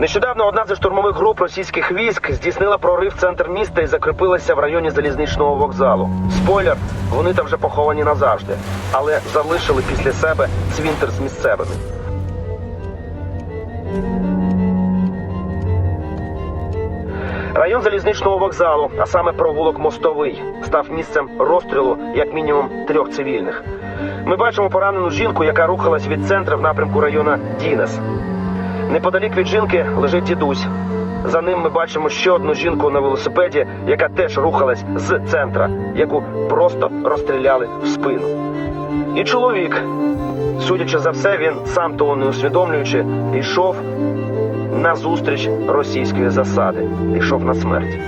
Нещодавно одна зі штурмових груп російських військ здійснила прорив в центр міста і закріпилася в районі залізничного вокзалу. Спойлер, вони там вже поховані назавжди, але залишили після себе цвинтар з місцевими. Район залізничного вокзалу, а саме провулок Мостовий, став місцем розстрілу як мінімум трьох цивільних. Ми бачимо поранену жінку, яка рухалась від центру в напрямку району Дінес. Неподалік від жінки лежить дідусь. За ним ми бачимо ще одну жінку на велосипеді, яка теж рухалась з центра, яку просто розстріляли в спину. І чоловік, судячи за все, він сам того не усвідомлюючи, йшов на зустріч російської засади, йшов на смерть.